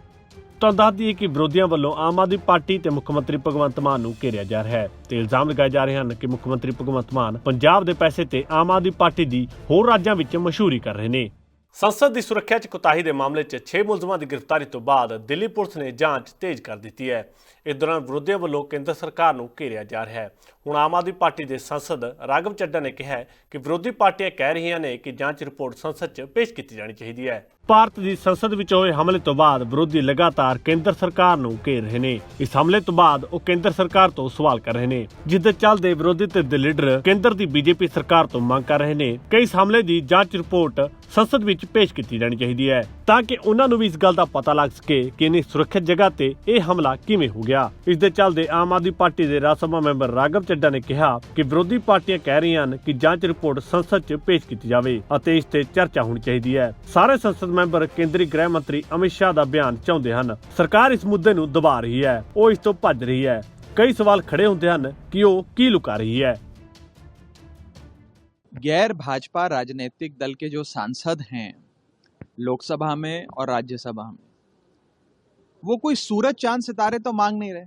ਤੁਹਾਨੂੰ ਦੱਸ ਦਈਏ ਕਿ ਵਿਰੋਧੀਆਂ ਵੱਲੋਂ ਆਮ ਆਦਮੀ ਪਾਰਟੀ ਤੇ ਮੁੱਖ ਮੰਤਰੀ ਭਗਵੰਤ ਮਾਨ ਨੂੰ ਘੇਰਿਆ ਜਾ ਰਿਹਾ ਹੈ ਤੇ ਇਲਜ਼ਾਮ ਲਗਾਏ ਜਾ ਰਹੇ ਹਨ ਕਿ ਮੁੱਖ ਮੰਤਰੀ ਭਗਵੰਤ ਮਾਨ ਪੰਜਾਬ ਦੇ ਪੈਸੇ ਤੇ ਆਮ ਆਦਮੀ ਪਾਰਟੀ ਦੀ ਹੋਰ ਰਾਜਾਂ ਵਿੱਚ ਮਸ਼ਹੂਰੀ ਕਰ ਰਹੇ ਨੇ ਸੰਸਦ ਦੀ ਸੁਰੱਖਿਆ 'ਚ ਕੁਤਾਹੀ ਦੇ ਮਾਮਲੇ 'ਚ 6 ਮੁਲਜ਼ਮਾਂ ਦੀ ਗ੍ਰਿਫਤਾਰੀ ਤੋਂ ਬਾਅਦ ਦਿੱਲੀ ਪੁਲਿਸ ਨੇ ਜਾਂਚ ਤੇਜ਼ ਕਰ ਦਿੱਤੀ ਹੈ ਇਸ ਦੌਰਾਨ ਵਿਰੋਧੀਆਂ ਵੱਲੋਂ ਕੇਂਦਰ ਸਰਕਾਰ ਨੂੰ ਘੇਰਿਆ ਜਾ ਰਿਹਾ ਹੈ। ਹੁਣ ਆਮ ਆਦਮੀ ਪਾਰਟੀ ਦੇ ਸੰਸਦ ਰਾਘਵ ਚੱਡਾ ਨੇ ਕਿਹਾ ਕਿ ਵਿਰੋਧੀ ਪਾਰਟੀਆਂ ਕਹਿ ਰਹੀਆਂ ਨੇ ਕਿ ਜਾਂਚ ਰਿਪੋਰਟ ਸੰਸਦ 'ਚ ਪੇਸ਼ ਕੀਤੀ ਜਾਣੀ ਚਾਹੀਦੀ ਹੈ। ਭਾਰਤ ਦੀ ਸੰਸਦ ਵਿੱਚ ਹੋਏ ਹਮਲੇ ਤੋਂ ਬਾਅਦ ਵਿਰੋਧੀ ਲਗਾਤਾਰ ਕੇਂਦਰ ਸਰਕਾਰ ਨੂੰ ਘੇਰ ਰਹੇ ਨੇ। ਇਸ ਹਮਲੇ ਤੋਂ ਬਾਅਦ ਉਹ ਕੇਂਦਰ ਸਰਕਾਰ ਤੋਂ ਸਵਾਲ ਕਰ ਰਹੇ ਨੇ, ਜਿਸ ਦੇ ਚੱਲਦੇ ਵਿਰੋਧੀ ਧਿਰ ਦੇ ਲੀਡਰ ਕੇਂਦਰ ਦੀ ਬੀਜੇਪੀ ਸਰਕਾਰ ਤੋਂ ਮੰਗ ਕਰ ਰਹੇ ਨੇ ਕਿ ਇਸ ਹਮਲੇ ਦੀ ਜਾਂਚ ਰਿਪੋਰਟ ਸੰਸਦ ਵਿੱਚ ਪੇਸ਼ ਕੀਤੀ ਜਾਣੀ ਚਾਹੀਦੀ ਹੈ, ਤਾਂ ਕਿ ਉਹਨਾਂ ਨੂੰ ਵੀ ਇਸ ਗੱਲ ਦਾ ਪਤਾ ਲੱਗ ਸਕੇ ਕਿ ਇਨੀ ਸੁਰੱਖਿਅਤ ਜਗ੍ਹਾ ਤੇ ਇਹ ਹਮਲਾ ਕਿਵੇਂ ਹੋ ਗਿਆ। ਇਸ ਦੇ ਚੱਲਦੇ ਆਮ ਆਦਮੀ ਪਾਰਟੀ ਦੇ ਰਾਜ ਸਭਾ ਮੈਂਬਰ ਰਾਘਵ ਚੱਡਾ ਨੇ ਕਿਹਾ ਕਿ ਵਿਰੋਧੀ ਪਾਰਟੀਆਂ ਕਹਿ ਰਹੀਆਂ ਹਨ ਕਿ ਜਾਂਚ ਰਿਪੋਰਟ ਸੰਸਦ 'ਚ ਪੇਸ਼ ਕੀਤੀ ਜਾਵੇ ਅਤੇ ਇਸ ਤੇ ਚਰਚਾ ਹੋਣੀ ਚਾਹੀਦੀ ਹੈ ਸਾਰੇ ਸੰਸਦ ਮੈਂਬਰ ਕੇਂਦਰੀ ਗ੍ਰਹਿ ਮੰਤਰੀ ਅਮਿਤ ਸ਼ਾਹ ਦਾ ਬਿਆਨ ਚਾਹੁੰਦੇ ਹਨ ਸਰਕਾਰ ਇਸ ਮੁੱਦੇ ਨੂੰ ਦਬਾ ਰਹੀ ਹੈ ਉਹ ਇਸ ਤੋਂ ਭੱਜ ਰਹੀ ਹੈ ਕਈ ਸਵਾਲ ਖੜੇ ਹੁੰਦੇ ਹਨ ਕਿ ਉਹ ਕੀ ਲੁਕਾ ਰਹੀ ਹੈ गैर भाजपा राजनीतिक दल के जो सांसद हैं लोकसभा में और राज्यसभा में वो कोई सूरज, चाँद, सितारे तो मांग नहीं रहे।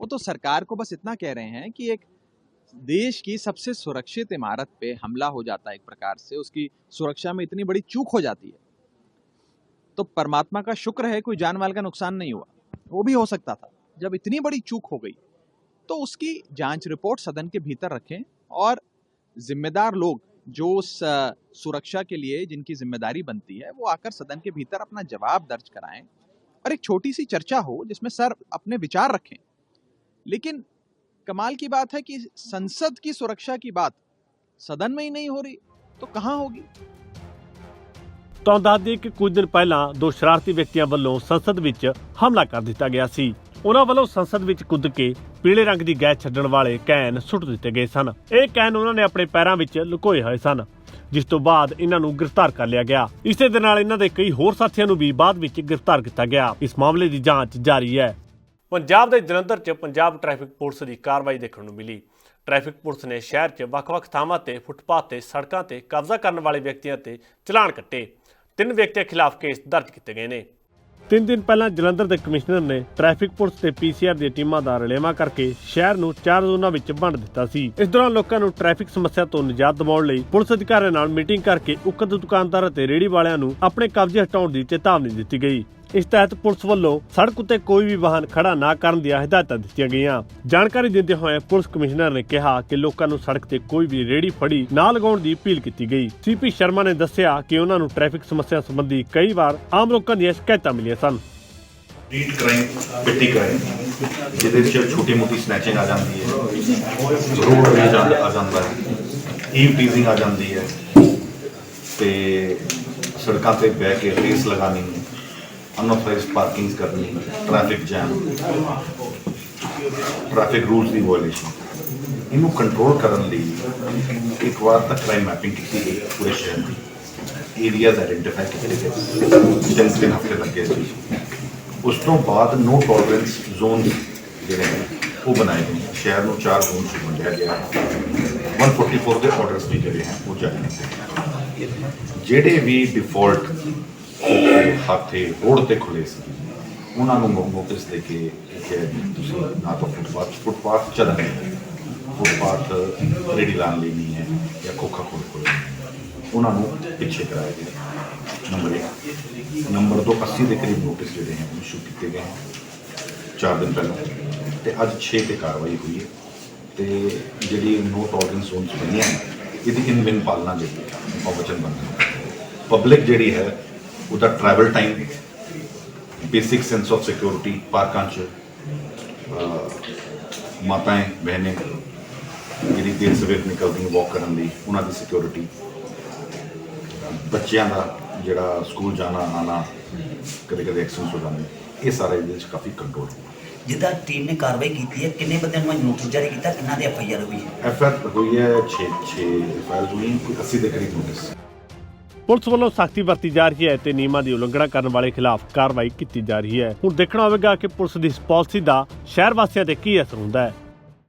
वो तो सरकार को बस इतना कह रहे हैं कि एक देश की सबसे सुरक्षित इमारत पे हमला हो जाता है एक प्रकार से, उसकी सुरक्षा में इतनी बड़ी चूक हो जाती है। तो परमात्मा का शुक्र है कोई जान माल का नुकसान नहीं हुआ। वो भी हो सकता था। जब इतनी बड़ी चूक हो गई तो उसकी जाँच रिपोर्ट सदन के भीतर रखें और जिम्मेदार लोग जो उस सुरक्षा के लिए जिनकी ज़िम्मेदारी बनती है, वो आकर सदन के भीतर अपना जवाब दर्ज कराएँ। और एक छोटी सी चर्चा हो जिसमें सर अपने विचार रखें लेकिन कमाल की बात है कि संसद की सुरक्षा की बात सदन में ही नहीं हो रही तो कहाँ होगी ਤੁਹਾਨੂੰ ਦੱਸ ਦਈਏ ਕਿ ਕੁਝ ਦਿਨ ਪਹਿਲਾਂ ਦੋ ਸ਼ਰਾਰਤੀ ਵਿਅਕਤੀਆਂ ਵੱਲੋਂ ਸੰਸਦ ਵਿੱਚ ਹਮਲਾ ਕਰ ਦਿੱਤਾ ਗਿਆ ਸੀ ਉਹਨਾਂ ਵੱਲੋਂ ਸੰਸਦ ਵਿੱਚ ਕੁੱਦ ਕੇ ਪੀਲੇ ਰੰਗ ਦੀ ਗੈਸ ਛੱਡਣ ਵਾਲੇ ਕੈਨ ਸੁੱਟ ਦਿੱਤੇ ਗਏ ਸਨ ਇਹ ਕੈਨ ਉਹਨਾਂ ਨੇ ਆਪਣੇ ਪੈਰਾਂ ਵਿੱਚ ਲੁਕੋਏ ਹੋਏ ਸਨ ਜਿਸ ਤੋਂ ਬਾਅਦ ਇਹਨਾਂ ਨੂੰ ਗ੍ਰਿਫਤਾਰ ਕਰ ਲਿਆ ਗਿਆ। ਇਸੇ ਦੇ ਨਾਲ ਇਹਨਾਂ ਦੇ ਕਈ ਹੋਰ ਸਾਥੀਆਂ ਨੂੰ ਵੀ ਬਾਅਦ ਵਿੱਚ ਗ੍ਰਿਫਤਾਰ ਕੀਤਾ ਗਿਆ। ਇਸ ਮਾਮਲੇ ਦੀ ਜਾਂਚ ਜਾਰੀ ਹੈ। ਪੰਜਾਬ ਦੇ ਜਲੰਧਰ 'ਚ ਪੰਜਾਬ ਟ੍ਰੈਫਿਕ ਪੁਲਿਸ ਦੀ ਕਾਰਵਾਈ ਦੇਖਣ ਨੂੰ ਮਿਲੀ। ਟ੍ਰੈਫਿਕ ਪੁਲਿਸ ਨੇ ਸ਼ਹਿਰ 'ਚ ਵੱਖ-ਵੱਖ ਥਾਵਾਂ ਤੇ ਫੁੱਟਪਾਥ ਤੇ ਸੜਕਾਂ ਤੇ ਕਬਜ਼ਾ ਕਰਨ ਵਾਲੇ ਵਿਅਕਤੀਆਂ ਤੇ ਚਲਾਨ ਕੱਟੇ। ਤਿੰਨ ਵਿਅਕਤੀਆਂ ਖਿਲਾਫ ਕੇਸ ਦਰਜ ਕੀਤੇ ਗਏ ਨੇ। ਤਿੰਨ ਦਿਨ ਪਹਿਲਾਂ ਜਲੰਧਰ ਦੇ ਕਮਿਸ਼ਨਰ ਨੇ ਟ੍ਰੈਫਿਕ ਪੁਲਿਸ ਤੇ ਪੀਸੀਆਰ ਦੀਆਂ ਟੀਮਾਂ ਦਾ ਰਲੇਵਾਂ ਕਰਕੇ ਸ਼ਹਿਰ ਨੂੰ ਚਾਰ ਜ਼ੋਨਾਂ ਵਿੱਚ ਵੰਡ ਦਿੱਤਾ ਸੀ। ਇਸ ਦੌਰਾਨ ਲੋਕਾਂ ਨੂੰ ਟ੍ਰੈਫਿਕ ਸਮੱਸਿਆ ਤੋਂ ਨਿਜਾਤ ਦਿਵਾਉਣ ਲਈ ਪੁਲਿਸ ਅਧਿਕਾਰੀਆਂ ਨਾਲ ਮੀਟਿੰਗ ਕਰਕੇ ਉਕਤ ਦੁਕਾਨਦਾਰ ਅਤੇ ਰੇਹੜੀ ਵਾਲਿਆਂ ਨੂੰ ਆਪਣੇ ਕਬਜ਼ੇ ਹਟਾਉਣ ਦੀ ਚੇਤਾਵਨੀ ਦਿੱਤੀ ਗਈ। ਇਸ ਤਹਿਤ ਪੁਲਿਸ ਵੱਲੋਂ ਸੜਕ ਉੱਤੇ ਕੋਈ ਵੀ ਵਾਹਨ ਖੜਾ ਨਾ ਕਰਨ ਦੀਆਂ ਹਦਾਇਤਾਂ ਦਿੱਤੀਆਂ ਗਈਆਂ। ਜਾਣਕਾਰੀ ਦਿੰਦੇ ਹੋਏ ਪੁਲਿਸ ਕਮਿਸ਼ਨਰ ਨੇ ਕਿਹਾ ਕਿ ਲੋਕਾਂ ਨੂੰ ਸੜਕ ਤੇ ਕੋਈ ਵੀ ਰੇਹੜੀ ਫੜੀ ਨਾ ਲਗਾਉਣ ਦੀ ਅਪੀਲ ਕੀਤੀ ਗਈ। ਸੀਪੀ ਸ਼ਰਮਾ ਨੇ ਦੱਸਿਆ ਕਿ ਉਹਨਾਂ ਨੂੰ ਟ੍ਰੈਫਿਕ ਸਮੱਸਿਆ ਸੰਬੰਧੀ ਕਈ ਵਾਰ ਆਮ ਲੋਕਾਂ ਦੀਆਂ ਸ਼ਿਕਾਇਤਾਂ ਮਿਲੀਆਂ ਸਨ। ਸਟਰੀਟ ਕ੍ਰਾਈਮ ਪਿੱਟੀ ਕ੍ਰਾਈਮ ਜਿਹਦੇ ਵਿੱਚ ਛੋਟੀ ਮੋਟੀ ਸਨੈਚਿੰਗ ਆ ਜਾਂਦੀ ਹੈ। ਰੋਡ ਰੇਜ ਆ ਜਾਂਦਾ ਹੈ। ਈਵ ਟੀਜ਼ਿੰਗ ਆ ਜਾਂਦੀ ਹੈ। ਤੇ ਸੜਕਾਂ ਤੇ ਬਹਿ ਕੇ ਰੇਸ ਲਗਾਣੀ ਅਨਆਥੋਰਾਈਜ਼ਡ ਪਾਰਕਿੰਗਸ ਕਰਨੀ ਟ੍ਰੈਫਿਕ ਜੈਮ ਟ੍ਰੈਫਿਕ ਰੂਲਸ ਦੀ ਵਾਇਓਲੇਸ਼ਨ ਇਹਨੂੰ ਕੰਟਰੋਲ ਕਰਨ ਲਈ ਇੱਕ ਵਾਰ ਤਾਂ ਕ੍ਰਾਈਮ ਮੈਪਿੰਗ ਕੀਤੀ ਗਈ ਪੂਰੇ ਸ਼ਹਿਰ ਦੀ। ਏਰੀਆਜ਼ ਆਇਡੈਂਟੀਫਾਈ ਕੀਤੇ ਗਏ। ਤਿੰਨ ਤਿੰਨ ਹਫ਼ਤੇ ਲੱਗੇ ਸੀ। ਉਸ ਤੋਂ ਬਾਅਦ ਨੋ ਟੋਲਰੈਂਸ ਜ਼ੋਨ ਜਿਹੜੇ ਨੇ, ਉਹ ਬਣਾਏ ਗਏ। ਸ਼ਹਿਰ ਨੂੰ ਚਾਰ ਜ਼ੋਨ ਚ ਵੰਡਿਆ ਗਿਆ 144 ਦੇ ਆਰਡਰਸ ਵੀ ਜਿਹੜੇ ਹਨ ਉਹ ਜਾਰੀ ਕੀਤੇ ਜਿਹੜੇ ਵੀ ਡਿਫਾਲਟ ਹਾਥੇ ਰੋਡ ਤੇ ਖੁੱਲੇ ਸੀ ਉਹਨਾਂ ਨੂੰ ਨੋਟਿਸ ਦੇ ਕੇ ਕਿ ਤੁਸੀਂ ਨਾ ਤਾਂ ਫੁੱਟਪਾਥ ਫੁੱਟਪਾਥ ਚੱਲਣੇ ਫੁੱਟਪਾਥ ਰੇਡੀ ਲਾਉਣ ਲਈ ਨਹੀਂ ਹੈ ਜਾਂ ਖੋਖਾ ਖੋਲ ਖੋਲ ਉਹਨਾਂ ਨੂੰ ਪਿੱਛੇ ਕਰਾਇਆ ਗਿਆ। ਨੰਬਰ 1 ਨੰਬਰ 2 80 ਦੇ ਕਰੀਬ ਨੋਟਿਸ ਜਿਹੜੇ ਹੈ, ਉਹ ਇਸ਼ੂ ਕੀਤੇ ਗਏ ਹਨ। ਚਾਰ ਦਿਨ ਪਹਿਲਾਂ। ਤੇ ਅੱਜ 6 ਤੇ ਕਾਰਵਾਈ ਹੋਈ ਹੈ। ਤੇ ਜਿਹੜੀ ਨੋ ਟੋਲਰੈਂਸ ਜ਼ੋਨਸ ਬਣੀਆਂ ਇਹਦੀ ਇਨ ਬਿਨ ਪਾਲਣਾ ਜਿਹੜੀ ਹੈ, ਉਹ ਵਚਨਬੱਧ ਪਬਲਿਕ ਜਿਹੜੀ ਹੈ ਉਹਦਾ travel time basic sense of security ਪਾਰਕਾਂ 'ਚ ਮਾਤਾएं ਬਹਿਨੇ ਜਿਹੜੀ ਦੇਰ ਸਵੇਰ ਨਿਕਲਦੀਆਂ ਵਾਕ ਕਰਨ ਲਈ ਉਹਨਾਂ ਦੀ ਸਿਕਿਉਰਿਟੀ ਬੱਚਿਆਂ ਦਾ ਜਿਹੜਾ ਸਕੂਲ ਜਾਣਾ ਆਣਾ ਕਦੇ ਕਦੇ ਐਕਸੀਡੈਂਟ ਹੋ ਜਾਂਦੇ ਇਹ ਸਾਰਾ ਇਹਦੇ ਵਿੱਚ ਕਾਫੀ ਕੰਟਰੋਲ ਜਿੱਦਾਂ ਟੀਮ ਨੇ ਕਾਰਵਾਈ ਕੀਤੀ ਹੈ ਕਿੰਨੇ ਬੰਦਿਆਂ ਨੂੰ ਨੋਟਿਸ ਜਾਰੀ ਕੀਤਾ ਕਿੰਨਾ ਦੇ ਐਫ ਆਈ ਆਰ ਹੋਈ ਹੈ? ਐਫ ਆਰ ਹੋਈ ਹੈ 6 6 ਫਾਈਲ ਹੋਈ ਕੋਈ 80 ਦੇ ਕਰੀਬ ਨੋਟਿਸ ਪੁਲਿਸ ਵੱਲੋਂ ਸਖਤੀ ਵਰਤੀ ਜਾ ਰਹੀ ਹੈ ਤੇ ਨਿਯਮਾਂ ਦੀ ਉਲੰਘਣਾ ਕਰਨ ਵਾਲੇ ਖਿਲਾਫ ਕਾਰਵਾਈ ਕੀਤੀ ਜਾ ਰਹੀ ਹੈ। ਹੁਣ ਦੇਖਣਾ ਹੋਵੇਗਾ ਕਿ ਪੁਲਿਸ ਦੀ ਇਸ ਪਾਲਿਸੀ ਦਾ ਸ਼ਹਿਰ ਵਾਸੀਆਂ ਤੇ ਕੀ ਅਸਰ ਹੁੰਦਾ ਹੈ।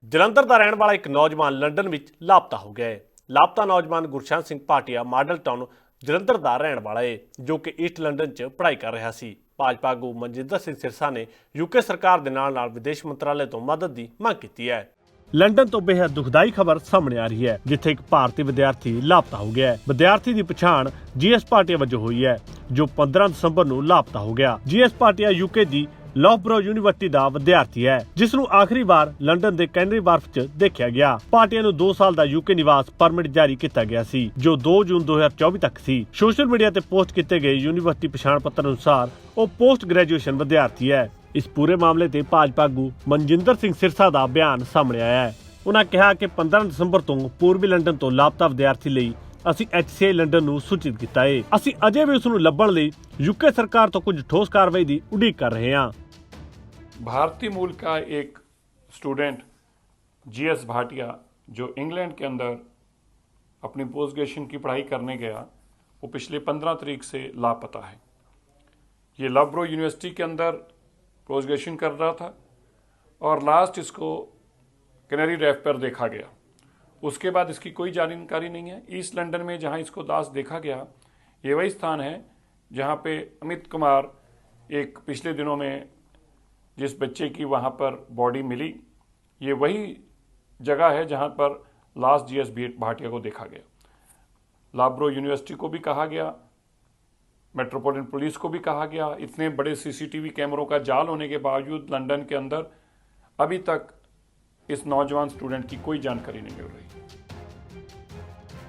ਜਲੰਧਰ ਦਾ ਰਹਿਣ ਵਾਲਾ ਇੱਕ ਨੌਜਵਾਨ ਲੰਡਨ ਵਿੱਚ ਲਾਪਤਾ ਹੋ ਗਿਆ ਹੈ। ਲਾਪਤਾ ਨੌਜਵਾਨ ਗੁਰਸ਼ਰਨ ਸਿੰਘ ਭਾਟੀਆ ਮਾਡਲ ਟਾਊਨ ਜਲੰਧਰ ਦਾ ਰਹਿਣ ਵਾਲਾ ਹੈ, ਜੋ ਕਿ ਈਸਟ ਲੰਡਨ 'ਚ ਪੜ੍ਹਾਈ ਕਰ ਰਿਹਾ ਸੀ। ਭਾਜਪਾ ਆਗੂ ਮਨਜਿੰਦਰ ਸਿੰਘ ਸਿਰਸਾ ਨੇ ਯੂਕੇ ਸਰਕਾਰ ਦੇ ਨਾਲ ਨਾਲ ਵਿਦੇਸ਼ ਮੰਤਰਾਲੇ ਤੋਂ ਮਦਦ ਦੀ ਮੰਗ ਕੀਤੀ ਹੈ। ਲੰਡਨ ਤੋਂ ਬੇहद ਦੁਖਦਾਈ ਖਬਰ ਸਾਹਮਣੇ ਆ ਰਹੀ ਹੈ, ਜਿੱਥੇ ਇੱਕ ਭਾਰਤੀ ਵਿਦਿਆਰਥੀ ਲਾਪਤਾ ਹੋ ਗਿਆ ਹੈ। ਵਿਦਿਆਰਥੀ ਦੀ ਪਛਾਣ ਜੀਐਸ ਪਾਟਿਆ ਵਜੋਂ ਹੋਈ ਹੈ, ਜੋ 15 ਦਸੰਬਰ ਨੂੰ ਲਾਪਤਾ ਹੋ ਗਿਆ। ਜੀਐਸ ਪਾਟਿਆ ਯੂਕੇ ਦੀ ਲੌਫਬਰੋ ਯੂਨੀਵਰਸਿਟੀ ਦਾ ਵਿਦਿਆਰਥੀ ਹੈ, ਜਿਸ ਨੂੰ ਆਖਰੀ ਵਾਰ ਲੰਡਨ ਦੇ ਕੈਨਰੀ ਵਾਰਫ 'ਚ ਦੇਖਿਆ ਗਿਆ। ਪਾਟਿਆ ਨੂੰ 2 ਸਾਲ ਦਾ ਯੂਕੇ ਨਿਵਾਸ ਪਰਮਿਟ ਜਾਰੀ ਕੀਤਾ ਗਿਆ ਸੀ, ਜੋ 2 ਜੂਨ 2024 ਤੱਕ ਸੀ। ਸੋਸ਼ਲ ਮੀਡੀਆ ਤੇ ਪੋਸਟ ਕੀਤੇ ਗਏ ਯੂਨੀਵਰਸਿਟੀ ਪਛਾਣ ਪੱਤਰ ਅਨੁਸਾਰ, ਉਹ ਪੋਸਟ ਗ੍ਰੈਜੂਏਸ਼ਨ ਵਿਦਿਆਰਥੀ ਹੈ। ਇਸ ਪੂਰੇ ਮਾਮਲੇ ਤੇ ਭਾਜਪਾ ਆਗੂ ਮਨਜਿੰਦਰ ਸਿੰਘ ਸਿਰਸਾ ਦਾ ਬਿਆਨ ਸਾਹਮਣੇ ਆਇਆ ਹੈ ਉਹਨਾਂ ਕਿਹਾ ਕਿ 15 ਦਸੰਬਰ ਤੋਂ ਪੂਰਬੀ ਲੰਡਨ ਤੋਂ ਲਾਪਤਾ ਵਿਦਿਆਰਥੀ ਲਈ ਅਸੀਂ HCI ਲੰਡਨ ਨੂੰ ਸੂਚਿਤ ਕੀਤਾ ਹੈ ਅਸੀਂ ਅਜੇ ਵੀ ਉਸ ਨੂੰ ਲੱਭਣ ਲਈ ਯੂਕੇ ਸਰਕਾਰ ਤੋਂ ਕੁਝ ਠੋਸ ਕਾਰਵਾਈ ਦੀ ਉਡੀਕ ਕਰ ਰਹੇ ਹਾਂ भारतीय मूल का एक स्टूडेंट जीएस भाटिया जो इंग्लैंड के अंदर अपनी पोस्ट ग्रेजुएशन की पढ़ाई करने गया वो पिछले 15 तारीख से लापता है ये लवब्रो यूनिवर्सिटी के अंदर ग्रेजुएशन कर रहा था और लास्ट इसको कैनरी रेफ पर देखा गया। उसके बाद इसकी कोई जानकारी नहीं है। ईस्ट लंदन में जहाँ इसको लास्ट देखा गया, ये वही स्थान है जहाँ पे अमित कुमार एक पिछले दिनों में जिस बच्चे की वहाँ पर बॉडी मिली, ये वही जगह है जहाँ पर लास्ट जीएस भाटिया को देखा गया। लाब्रो यूनिवर्सिटी को भी कहा गया मेट्रोपॉलिटन पुलिस को भी कहा गया इतने बड़े सीसीटीवी कैमरों का जाल होने के बावजूद लंदन के अंदर अभी तक इस नौजवान स्टूडेंट की कोई जानकारी नहीं मिल रही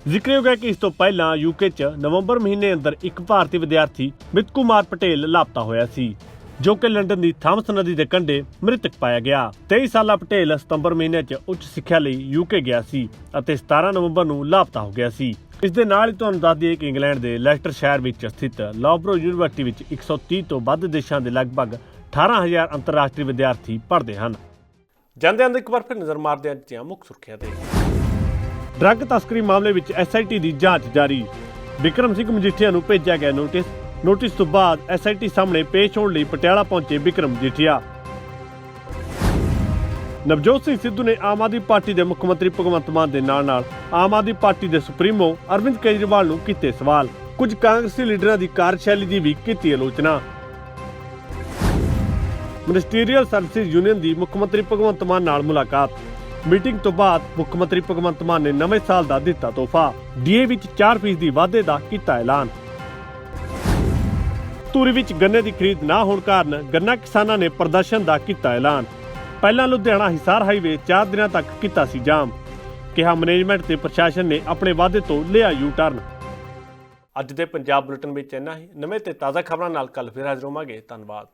ਜ਼ਿਕਰਯੋਗ ਹੈ ਕਿ ਇਸ ਤੋਂ ਪਹਿਲਾਂ ਯੂਕੇ 'ਚ ਨਵੰਬਰ ਮਹੀਨੇ ਅੰਦਰ ਇੱਕ ਭਾਰਤੀ ਵਿਦਿਆਰਥੀ ਮਿਤ ਕੁਮਾਰ ਪਟੇਲ ਲਾਪਤਾ ਹੋਇਆ ਸੀ ਜੋ ਕਿ ਲੰਡਨ ਦੀ ਥਾਮਸ ਨਦੀ ਦੇ ਕੰਢੇ ਮ੍ਰਿਤਕ ਪਾਇਆ ਗਿਆ। 23 ਸਾਲਾ ਪਟੇਲ ਸਤੰਬਰ ਮਹੀਨੇ 'ਚ ਉੱਚ ਸਿੱਖਿਆ ਲਈ ਯੂਕੇ ਗਿਆ ਸੀ ਅਤੇ 17 ਨਵੰਬਰ ਨੂੰ ਲਾਪਤਾ ਹੋ ਗਿਆ ਸੀ। ਇਸ ਦੇ ਨਾਲ ਹੀ ਤੁਹਾਨੂੰ ਦੱਸ ਦਈਏ ਕਿ ਇੰਗਲੈਂਡ ਦੇ ਲੈਸਟਰ ਸ਼ਹਿਰ ਵਿੱਚ ਸਥਿਤ ਲੌਬਰੋ ਯੂਨੀਵਰਸਿਟੀ ਵਿੱਚ 130 ਤੋਂ ਵੱਧ ਦੇਸ਼ਾਂ ਦੇ ਲਗਭਗ 18000 ਅੰਤਰਰਾਸ਼ਟਰੀ ਵਿਦਿਆਰਥੀ ਪੜ੍ਹਦੇ ਹਨ। ਜਾਂਦੇ ਜਾਂਦੇ ਇੱਕ ਵਾਰ ਫਿਰ ਨਜ਼ਰ ਮਾਰਦੇ ਹਾਂ ਅੱਜ ਦੀਆਂ ਮੁੱਖ ਸੁਰਖੀਆਂ ਤੇ। ਡਰੱਗ ਤਸਕਰੀ ਮਾਮਲੇ ਵਿੱਚ ਐਸਆਈਟੀ ਦੀ ਜਾਂਚ ਜਾਰੀ। ਵਿਕਰਮ ਸਿੰਘ ਮਜੀਠੀਆ ਨੂੰ ਭੇਜਿਆ ਗਿਆ ਨੋਟਿਸ। ਨੋਟਿਸ ਤੋਂ ਬਾਅਦ ਐਸਆਈਟੀ ਸਾਹਮਣੇ ਪੇਸ਼ ਹੋਣ ਲਈ ਪਟਿਆਲਾ ਪਹੁੰਚੇ ਵਿਕਰਮ ਮਜੀਠੀਆ ਨਵਜੋਤ ਸਿੰਘ ਸਿੱਧੂ ਨੇ ਆਮ ਆਦਮੀ ਪਾਰਟੀ ਦੇ ਮੁੱਖ ਮੰਤਰੀ ਭਗਵੰਤ ਮਾਨ ਦੇ ਨਾਲ-ਨਾਲ ਆਮ ਆਦਮੀ ਪਾਰਟੀ ਦੇ ਸੁਪਰੀਮੋ ਅਰਵਿੰਦ ਕੇਜਰੀਵਾਲ ਨੂੰ ਕੀਤੇ ਸਵਾਲ। ਕੁਝ ਕਾਂਗਰਸੀ ਲੀਡਰਾਂ ਦੀ ਕਾਰਜਸ਼ੈਲੀ ਦੀ ਵੀ ਕੀਤੀ ਆਲੋਚਨਾ। ਮਿਨਿਸਟਰੀਅਲ ਸਰਵਿਸਿਜ਼ ਯੂਨੀਅਨ ਦੀ ਮੁੱਖ ਮੰਤਰੀ ਭਗਵੰਤ ਮਾਨ ਨਾਲ ਮੁਲਾਕਾਤ। ਮੀਟਿੰਗ ਤੋਂ ਬਾਅਦ ਮੁੱਖ ਮੰਤਰੀ ਭਗਵੰਤ ਮਾਨ ਨੇ ਨਵੇਂ ਸਾਲ ਦਾ ਦਿੱਤਾ ਤੋਹਫਾ। ਡੀਏ ਵਿੱਚ 4% ਦੀ ਵਾਧੇ ਦਾ ਕੀਤਾ ਐਲਾਨ। ਧੂਰੀ ਵਿੱਚ ਗੰਨੇ ਦੀ ਖਰੀਦ ਨਾ ਹੋਣ ਕਾਰਨ ਗੰਨਾ ਕਿਸਾਨਾਂ ਨੇ ਪ੍ਰਦਰਸ਼ਨ ਦਾ ਕੀਤਾ ਐਲਾਨ। ਪਹਿਲਾਂ ਲੁਧਿਆਣਾ ਹਿਸਾਰ ਹਾਈਵੇ 4 ਦਿਨਾਂ ਤੱਕ ਕੀਤਾ ਸੀ ਜਾਮ। ਕਿਹਾ ਮੈਨੇਜਮੈਂਟ ਤੇ ਪ੍ਰਸ਼ਾਸਨ ਨੇ ਆਪਣੇ ਵਾਅਦੇ ਤੋਂ ਲਿਆ ਯੂ ਟਰਨ। ਅੱਜ ਦੇ ਪੰਜਾਬ ਬੁਲੇਟਿਨ ਵਿੱਚ ਇੰਨਾ ਹੀ। ਨਵੇਂ ਤੇ ਤਾਜ਼ਾ ਖਬਰਾਂ ਨਾਲ ਕੱਲ ਫਿਰ ਹਾਜ਼ਰ ਹੋਵਾਂਗੇ। ਧੰਨਵਾਦ।